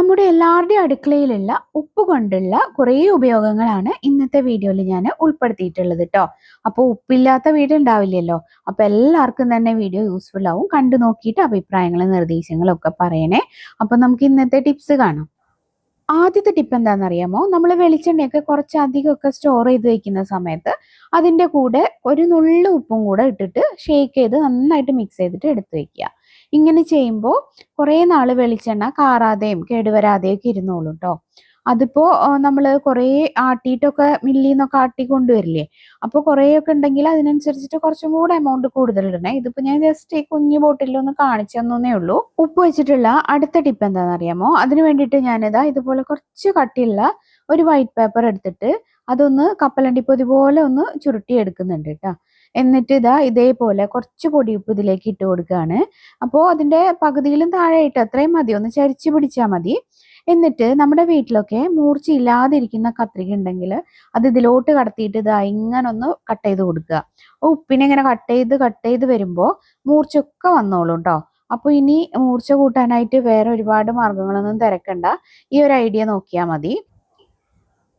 നമ്മുടെ എല്ലാവരുടെയും അടുക്കളയിലുള്ള ഉപ്പ് കൊണ്ടുള്ള കുറേ ഉപയോഗങ്ങളാണ് ഇന്നത്തെ വീഡിയോയിൽ ഞാൻ ഉൾപ്പെടുത്തിയിട്ടുള്ളത് കേട്ടോ അപ്പോൾ ഉപ്പില്ലാത്ത വീട് ഉണ്ടാവില്ലല്ലോ. അപ്പോൾ എല്ലാവർക്കും തന്നെ വീഡിയോ യൂസ്ഫുൾ ആവും. കണ്ടു നോക്കിയിട്ട് അഭിപ്രായങ്ങളും നിർദ്ദേശങ്ങളും ഒക്കെ പറയണേ. അപ്പോൾ നമുക്ക് ഇന്നത്തെ ടിപ്സ് കാണാം. ആദ്യത്തെ ടിപ്പ് എന്താണെന്നറിയാമോ? നമ്മൾ വെളിച്ചെണ്ണയൊക്കെ കുറച്ച് അധികമൊക്കെ സ്റ്റോർ ചെയ്ത് വെക്കുന്ന സമയത്ത് അതിന്റെ കൂടെ ഒരു നുള്ളു ഉപ്പും കൂടെ ഇട്ടിട്ട് ഷേക്ക് ചെയ്ത് നന്നായിട്ട് മിക്സ് ചെയ്തിട്ട് എടുത്ത് വെക്കുക. ഇങ്ങനെ ചെയ്യുമ്പോൾ കുറേ നാൾ വെളിച്ചെണ്ണ കാറാതെയും കേടുവരാതെയും ഒക്കെ ഇരുന്നോളൂ കേട്ടോ അതിപ്പോൾ നമ്മൾ കുറേ ആട്ടിയിട്ടൊക്കെ മില്ലിൽ നിന്നൊക്കെ ആട്ടി കൊണ്ടുവരില്ലേ? അപ്പോൾ കുറേയൊക്കെ ഉണ്ടെങ്കിൽ അതിനനുസരിച്ചിട്ട് കുറച്ചും കൂടെ എമൗണ്ട് കൂടുതൽ ഇടണേ. ഇതിപ്പോൾ ഞാൻ ജസ്റ്റ് ഈ കുഞ്ഞു ബോട്ടിലൊന്ന് കാണിച്ചു തന്നേ ഉള്ളൂ. ഉപ്പ് വെച്ചിട്ടുള്ള അടുത്ത ടിപ്പ് എന്താണെന്ന് അറിയാമോ അതിന് വേണ്ടിയിട്ട് ഞാനിതാ ഇതുപോലെ കുറച്ച് കട്ടിയുള്ള ഒരു വൈറ്റ് പേപ്പർ എടുത്തിട്ട് അതൊന്ന് കപ്പലണ്ടി കപ്പലണ്ടിപ്പൊതി പോലെ ഒന്ന് ചുരുട്ടി എടുക്കുന്നുണ്ട് കേട്ടോ എന്നിട്ട് ഇതാ ഇതേപോലെ കുറച്ച് പൊടിയുപ്പ് ഇതിലേക്ക് ഇട്ട് കൊടുക്കുകയാണ് അപ്പോൾ അതിന്റെ പകുതിയിലും താഴെയായിട്ട് അത്രയും മതി. ഒന്ന് ചരിച്ച് പിടിച്ചാൽ മതി. എന്നിട്ട് നമ്മുടെ വീട്ടിലൊക്കെ മൂർച്ച ഇല്ലാതിരിക്കുന്ന കത്രിക ഉണ്ടെങ്കിൽ അത് ഇതിലോട്ട് കടത്തിയിട്ട് ഇതാ ഇങ്ങനെ ഒന്ന് കട്ട് ചെയ്ത് കൊടുക്കുക. ഉപ്പിനെ ഇങ്ങനെ കട്ട് ചെയ്ത് കട്ട് ചെയ്ത് വരുമ്പോൾ മൂർച്ചയൊക്കെ വന്നോളൂ കേട്ടോ അപ്പോൾ ഇനി മൂർച്ച കൂട്ടാനായിട്ട് വേറെ ഒരുപാട് മാർഗങ്ങളൊന്നും തിരക്കണ്ട. ഈ ഒരു ഐഡിയ നോക്കിയാൽ മതി.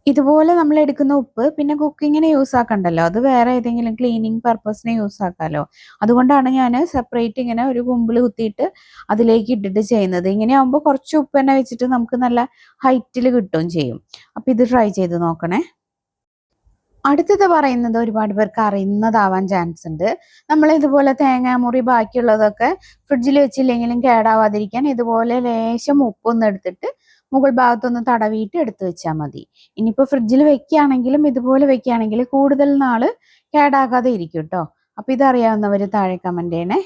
ഇതുപോലെ നമ്മൾ എടുക്കുന്ന ഉപ്പ് പിന്നെ കുക്കിങ്ങിന് യൂസ് ആക്കണ്ടല്ലോ? അത് വേറെ ഏതെങ്കിലും ക്ലീനിങ് പർപ്പസിന് യൂസ് ആക്കാമല്ലോ അതുകൊണ്ടാണ് ഞാൻ സെപ്പറേറ്റ് ഇങ്ങനെ ഒരു കുമ്പിൾ കുത്തിയിട്ട് അതിലേക്ക് ഇട്ടിട്ട് ചെയ്യുന്നത്. ഇങ്ങനെ ആകുമ്പോൾ കുറച്ച് ഉപ്പ് തന്നെ വെച്ചിട്ട് നമുക്ക് നല്ല ഹൈറ്റിൽ കിട്ടുകയും ചെയ്യും. അപ്പോൾ ഇത് ട്രൈ ചെയ്ത് നോക്കണേ. അടുത്തത് പറയുന്നത് ഒരുപാട് പേർക്ക് അറിയുന്നതാവാൻ ചാൻസ് ഉണ്ട്. നമ്മൾ ഇതുപോലെ തേങ്ങാമുറി ബാക്കിയുള്ളതൊക്കെ ഫ്രിഡ്ജിൽ വെച്ചില്ലെങ്കിലും കേടാവാതിരിക്കാൻ ഇതുപോലെ ലേശം ഉപ്പൊന്ന് എടുത്തിട്ട് മുകൾ ഭാഗത്തൊന്ന് തടവിയിട്ട് എടുത്തു വെച്ചാൽ മതി. ഇനിയിപ്പോൾ ഫ്രിഡ്ജിൽ വെക്കുകയാണെങ്കിലും ഇതുപോലെ വെക്കുകയാണെങ്കിൽ കൂടുതൽ നാൾ കേടാകാതെ ഇരിക്കും കേട്ടോ അപ്പോൾ ഇതറിയാവുന്നവർ താഴെ കമന്റ് ചെയ്യണേ.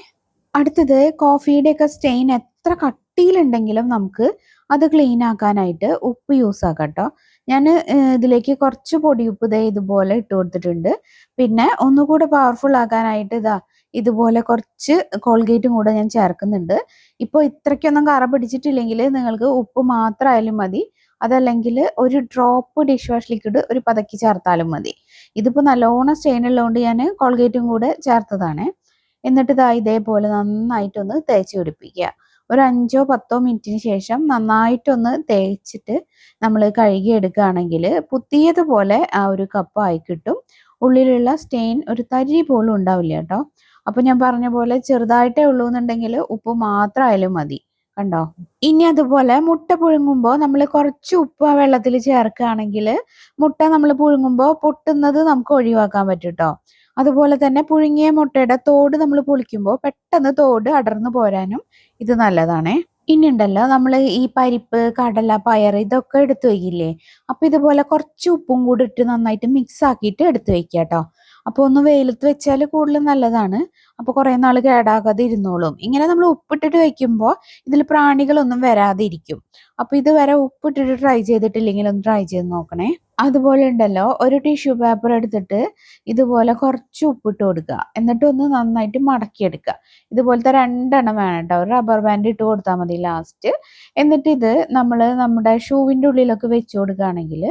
അടുത്തത് കോഫിയുടെ ഒക്കെ സ്റ്റെയിൻ എത്ര കട്ടിയിലുണ്ടെങ്കിലും നമുക്ക് അത് ക്ലീൻ ആക്കാനായിട്ട് ഉപ്പ് യൂസ് ആക്കാം കേട്ടോ ഞാൻ ഇതിലേക്ക് കുറച്ച് പൊടിയുപ്പ് ദേ ഇതുപോലെ ഇട്ട് കൊടുത്തിട്ടുണ്ട്. പിന്നെ ഒന്നുകൂടെ പവർഫുൾ ആക്കാനായിട്ട് ഇതാ ഇതുപോലെ കുറച്ച് കോൾഗേറ്റും കൂടെ ഞാൻ ചേർക്കുന്നുണ്ട്. ഇപ്പോൾ ഇത്രയ്ക്കൊന്നും കറ പിടിച്ചിട്ടില്ലെങ്കിൽ നിങ്ങൾക്ക് ഉപ്പ് മാത്രമായാലും മതി. അതല്ലെങ്കിൽ ഒരു ഡ്രോപ്പ് ഡിഷ് വാഷ് ലിക്വിഡ് ഒരു പതക്കി ചേർത്താലും മതി. ഇതിപ്പോൾ നല്ലോണം സ്റ്റെയിൻ ഉള്ളതുകൊണ്ട് ഞാൻ കോൾഗേറ്റും കൂടെ ചേർത്തതാണ്. എന്നിട്ട് ഇതാ ഇതേപോലെ നന്നായിട്ടൊന്ന് തേച്ച് പിടിപ്പിക്കുക. ഒരു അഞ്ചോ പത്തോ മിനിറ്റിന് ശേഷം നന്നായിട്ടൊന്ന് തേച്ചിട്ട് നമ്മൾ കഴുകി എടുക്കുകയാണെങ്കിൽ പുതിയതുപോലെ ആ ഒരു കപ്പായി കിട്ടും. ഉള്ളിലുള്ള സ്റ്റെയിൻ ഒരു തരി പോലും ഉണ്ടാവില്ല കേട്ടോ. അപ്പൊ ഞാൻ പറഞ്ഞ പോലെ ചെറുതായിട്ടേ ഉള്ളൂ എന്നുണ്ടെങ്കിൽ ഉപ്പ് മാത്രമായാലും മതി. കണ്ടോ? ഇനി അതുപോലെ മുട്ട പുഴുങ്ങുമ്പോൾ നമ്മൾ കുറച്ച് ഉപ്പ് ആ വെള്ളത്തിൽ ചേർക്കുകയാണെങ്കിൽ മുട്ട നമ്മൾ പുഴുങ്ങുമ്പോൾ പൊട്ടുന്നത് നമുക്ക് ഒഴിവാക്കാൻ പറ്റും കേട്ടോ. അതുപോലെ തന്നെ പുഴുങ്ങിയ മുട്ടയുടെ തോട് നമ്മൾ പൊളിക്കുമ്പോൾ പെട്ടെന്ന് തോട് അടർന്നു പോരാനും ഇത് നല്ലതാണേ. ഇനി ഉണ്ടല്ലോ നമ്മൾ ഈ പരിപ്പ് കടല പയർ ഇതൊക്കെ എടുത്തു വയ്ക്കില്ലേ? അപ്പൊ ഇതുപോലെ കുറച്ച് ഉപ്പും കൂടി ഇട്ട് നന്നായിട്ട് മിക്സ് ആക്കിയിട്ട് എടുത്തു വെക്കുക കേട്ടോ. അപ്പോൾ ഒന്ന് വെയിലത്ത് വെച്ചാൽ കൂടുതൽ നല്ലതാണ്. അപ്പോൾ കുറേ നാൾ കേടാകാതെ ഇരുന്നോളും. ഇങ്ങനെ നമ്മൾ ഉപ്പിട്ടിട്ട് വെക്കുമ്പോൾ ഇതിൽ പ്രാണികളൊന്നും വരാതെ ഇരിക്കും അപ്പോൾ ഇതുവരെ ഉപ്പിട്ടിട്ട് ട്രൈ ചെയ്തിട്ടില്ലെങ്കിൽ ഒന്ന് ട്രൈ ചെയ്ത് നോക്കണേ. അതുപോലെ ഉണ്ടല്ലോ ഒരു ടിഷ്യൂ പേപ്പർ എടുത്തിട്ട് ഇതുപോലെ കുറച്ച് ഉപ്പിട്ട് കൊടുക്കുക. എന്നിട്ട് ഒന്ന് നന്നായിട്ട് മടക്കിയെടുക്കുക. ഇതുപോലത്തെ രണ്ടെണ്ണം വേണം കേട്ടോ ഒരു റബ്ബർ ബാൻഡ് ഇട്ട് കൊടുത്താൽ മതി ലാസ്റ്റ് എന്നിട്ട് ഇത് നമ്മൾ നമ്മുടെ ഷൂവിന്റെ ഉള്ളിലൊക്കെ വെച്ച് കൊടുക്കുകയാണെങ്കിൽ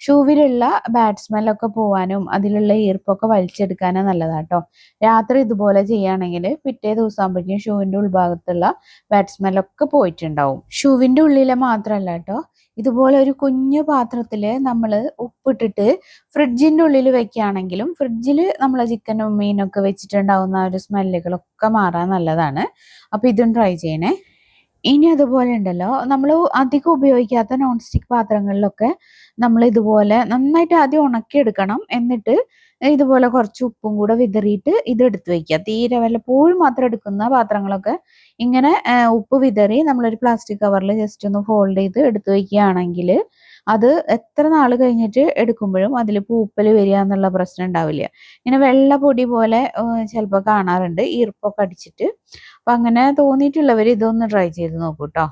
ഷൂവിലുള്ള ബാഡ് സ്മെല്ലൊക്കെ പോകാനും അതിലുള്ള ഈർപ്പൊക്കെ വലിച്ചെടുക്കാനും നല്ലതാട്ടോ രാത്രി ഇതുപോലെ ചെയ്യുകയാണെങ്കിൽ പിറ്റേ ദിവസം ആകുമ്പോഴേക്കും ഷൂവിന്റെ ഉൾഭാഗത്തുള്ള ബാഡ് സ്മെല്ലൊക്കെ പോയിട്ടുണ്ടാവും. ഷൂവിന്റെ ഉള്ളിലെ മാത്രമല്ല കേട്ടോ ഇതുപോലെ ഒരു കുഞ്ഞു പാത്രത്തിൽ നമ്മൾ ഉപ്പിട്ടിട്ട് ഫ്രിഡ്ജിന്റെ ഉള്ളിൽ വെക്കുകയാണെങ്കിലും ഫ്രിഡ്ജിൽ നമ്മൾ ചിക്കനും മീനൊക്കെ വെച്ചിട്ടുണ്ടാവുന്ന ഒരു സ്മെല്ലുകളൊക്കെ മാറാൻ നല്ലതാണ്. അപ്പോൾ ഇതും ട്രൈ ചെയ്യണേ. ഇനി അതുപോലെ ഉണ്ടല്ലോ നമ്മൾ അധികം ഉപയോഗിക്കാത്ത നോൺ സ്റ്റിക്ക് പാത്രങ്ങളിലൊക്കെ നമ്മൾ ഇതുപോലെ നന്നായിട്ട് ആദ്യം ഉണക്കിയെടുക്കണം. എന്നിട്ട് ഇതുപോലെ കുറച്ച് ഉപ്പും കൂടെ വിതറിയിട്ട് ഇത് എടുത്തു വെക്കുക. തീരെ വല്ലപ്പോഴും മാത്രം എടുക്കുന്ന പാത്രങ്ങളൊക്കെ ഇങ്ങനെ ഉപ്പ് വിതറി നമ്മളൊരു പ്ലാസ്റ്റിക് കവറിൽ ജസ്റ്റ് ഒന്ന് ഫോൾഡ് ചെയ്ത് എടുത്തു വെക്കുകയാണെങ്കിൽ അത് എത്ര നാൾ കഴിഞ്ഞിട്ട് എടുക്കുമ്പോഴും അതിൽ പൂപ്പൽ വരിക എന്നുള്ള പ്രശ്നം ഉണ്ടാവില്ല. ഇങ്ങനെ വെള്ള പൊടി പോലെ ചിലപ്പോൾ കാണാറുണ്ട്. ഈർപ്പൊക്കെ അടിച്ചിട്ട്. അപ്പം അങ്ങനെ തോന്നിയിട്ടുള്ളവർ ഇതൊന്ന് ട്രൈ ചെയ്ത് നോക്കൂ കേട്ടോ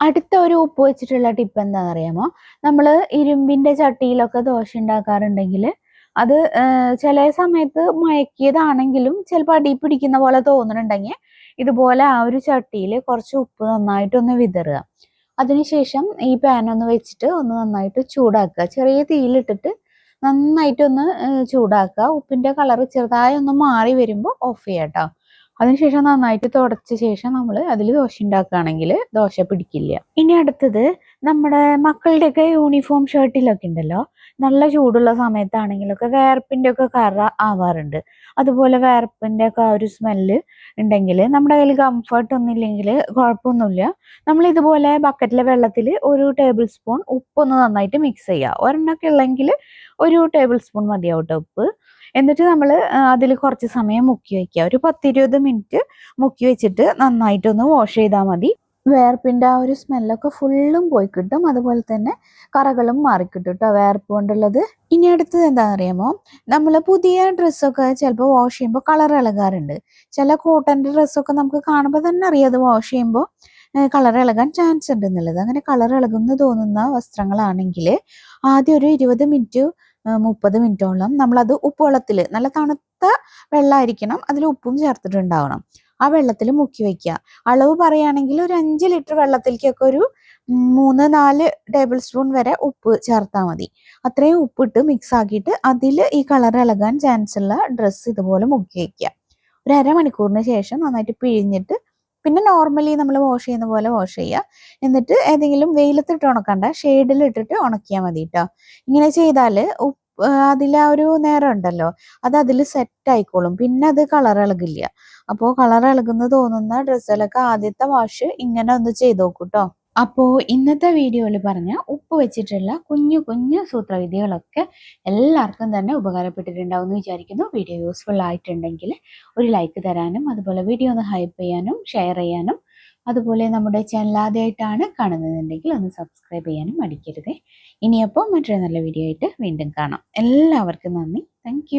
അടുത്ത ഒരു ഉപ്പ് വെച്ചിട്ടുള്ള ടിപ്പ് എന്താണെന്ന് അറിയാമോ നമ്മൾ ഇരുമ്പിന്റെ ചട്ടിയിലൊക്കെ ദോശ ഉണ്ടാക്കാറുണ്ടെങ്കിൽ അത് ചില സമയത്ത് മയക്കിയതാണെങ്കിലും ചിലപ്പോൾ അടി പിടിക്കുന്ന പോലെ തോന്നുന്നുണ്ടെങ്കിൽ ഇതുപോലെ ആ ഒരു ചട്ടിയിൽ കുറച്ച് ഉപ്പ് നന്നായിട്ടൊന്ന് വിതറുക. അതിനുശേഷം ഈ പാൻ ഒന്ന് വെച്ചിട്ട് ഒന്ന് നന്നായിട്ട് ചൂടാക്കുക. ചെറിയ തീയിലിട്ടിട്ട് നന്നായിട്ടൊന്ന് ചൂടാക്കുക. ഉപ്പിന്റെ കളർ ചെറുതായി ഒന്ന് മാറി വരുമ്പോൾ ഓഫ് ചെയ്യാം കേട്ടോ അതിനുശേഷം നന്നായിട്ട് തുടച്ച ശേഷം നമ്മൾ അതിൽ ദോശ ഉണ്ടാക്കുകയാണെങ്കിൽ ദോശ പിടിക്കില്ല. ഇനി അടുത്തത് നമ്മുടെ മക്കളുടെയൊക്കെ യൂണിഫോം ഷർട്ടിലൊക്കെ ഉണ്ടല്ലോ? നല്ല ചൂടുള്ള സമയത്താണെങ്കിലൊക്കെ വേർപ്പിന്റെ ഒക്കെ കറ ആവാറുണ്ട്. അതുപോലെ വേർപ്പിന്റെ ഒക്കെ ആ ഒരു സ്മെല്ല് ഉണ്ടെങ്കിൽ നമ്മുടെ കയ്യിൽ കംഫർട്ട് ഒന്നും ഇല്ലെങ്കിൽ കുഴപ്പമൊന്നുമില്ല. നമ്മൾ ഇതുപോലെ ബക്കറ്റിലെ വെള്ളത്തിൽ ഒരു ടേബിൾ സ്പൂൺ ഉപ്പൊന്ന് നന്നായിട്ട് മിക്സ് ചെയ്യുക. ഒരെണ്ണമൊക്കെ ഉള്ളെങ്കിൽ ഒരു ടേബിൾ സ്പൂൺ മതിയാവും ഉപ്പ്. എന്നിട്ട് നമ്മൾ അതിൽ കുറച്ച് സമയം മുക്കി വയ്ക്കുക. ഒരു പത്തിരുപത് മിനിറ്റ് മുക്കി വെച്ചിട്ട് നന്നായിട്ടൊന്ന് വാഷ് ചെയ്താൽ മതി. വേർപ്പിന്റെ ആ ഒരു സ്മെല്ലൊക്കെ ഫുള്ളും പോയി കിട്ടും. അതുപോലെ തന്നെ കറകളും മാറിക്കിട്ടും കേട്ടോ വേർപ്പ് കൊണ്ടുള്ളത്. ഇനി അടുത്തത് എന്താണെന്ന് അറിയാമോ നമ്മൾ പുതിയ ഡ്രസ്സൊക്കെ ചിലപ്പോൾ വാഷ് ചെയ്യുമ്പോൾ കളർ ഇളകാറുണ്ട്. ചില കോട്ടന്റെ ഡ്രസ്സൊക്കെ നമുക്ക് കാണുമ്പോൾ തന്നെ അറിയാം അത് വാഷ് ചെയ്യുമ്പോൾ കളർ ഇളകാൻ ചാൻസ് ഉണ്ട് എന്നുള്ളത്. അങ്ങനെ കളർ ഇളകുന്നു തോന്നുന്ന വസ്ത്രങ്ങളാണെങ്കിൽ ആദ്യം ഒരു ഇരുപത് മിനിറ്റ് മുപ്പത് മിനിറ്റോളം നമ്മളത് ഉപ്പ് വെള്ളത്തിൽ നല്ല തണുത്ത വെള്ളമായിരിക്കണം അതിൽ ഉപ്പും ചേർത്തിട്ടുണ്ടാവണം. ആ വെള്ളത്തിൽ മുക്കി വയ്ക്കുക അളവ് പറയുകയാണെങ്കിൽ ഒരു അഞ്ച് ലിറ്റർ വെള്ളത്തിലേക്കൊക്കെ ഒരു മൂന്ന് നാല് ടേബിൾ സ്പൂൺ വരെ ഉപ്പ് ചേർത്താൽ മതി. അത്രയും ഉപ്പിട്ട് മിക്സ് ആക്കിയിട്ട് അതിൽ ഈ കളർ ഇളകാൻ ചാൻസ് ഉള്ള ഡ്രസ്സ് ഇതുപോലെ മുക്കി വയ്ക്കുക ഒരു അരമണിക്കൂറിന് ശേഷം നന്നായിട്ട് പിഴിഞ്ഞിട്ട് പിന്നെ നോർമലി നമ്മൾ വാഷ് ചെയ്യുന്ന പോലെ വാഷ് ചെയ്യുക. എന്നിട്ട് ഏതെങ്കിലും വെയിലത്തിട്ട് ഉണക്കണ്ട. ഷെയ്ഡിൽ ഇട്ടിട്ട് ഉണക്കിയാൽ മതി കേട്ടോ ഇങ്ങനെ ചെയ്താൽ ഉപ്പ് ഒരു നേരം ഉണ്ടല്ലോ. അത് അതിൽ സെറ്റ് ആയിക്കോളും. പിന്നെ അത് കളർ ഇളകില്ല. അപ്പോൾ കളർ ഇളകുന്ന തോന്നുന്ന ഡ്രസ്സുകളൊക്കെ ആദ്യത്തെ വാഷ് ഇങ്ങനെ ഒന്ന് ചെയ്ത് നോക്കൂ കേട്ടോ അപ്പോൾ ഇന്നത്തെ വീഡിയോയിൽ പറഞ്ഞ ഉപ്പ് വെച്ചിട്ടുള്ള കുഞ്ഞു കുഞ്ഞു സൂത്രവിദ്യകളൊക്കെ എല്ലാവർക്കും തന്നെ ഉപകാരപ്പെട്ടിട്ടുണ്ടാവും എന്ന് വിചാരിക്കുന്നു. വീഡിയോ യൂസ്ഫുൾ ആയിട്ടുണ്ടെങ്കിൽ ഒരു ലൈക്ക് തരാനും അതുപോലെ വീഡിയോ ഒന്ന് ഹൈപ്പ് ചെയ്യാനും ഷെയർ ചെയ്യാനും അതുപോലെ നമ്മുടെ ചാനൽ ആദ്യമായിട്ടാണ് കാണുന്നതെന്നുണ്ടെങ്കിൽ ഒന്ന് സബ്സ്ക്രൈബ് ചെയ്യാനും മടിക്കരുതേ. ഇനിയപ്പോൾ മറ്റൊരു നല്ല വീഡിയോ ആയിട്ട് വീണ്ടും കാണാം. എല്ലാവർക്കും നന്ദി. താങ്ക്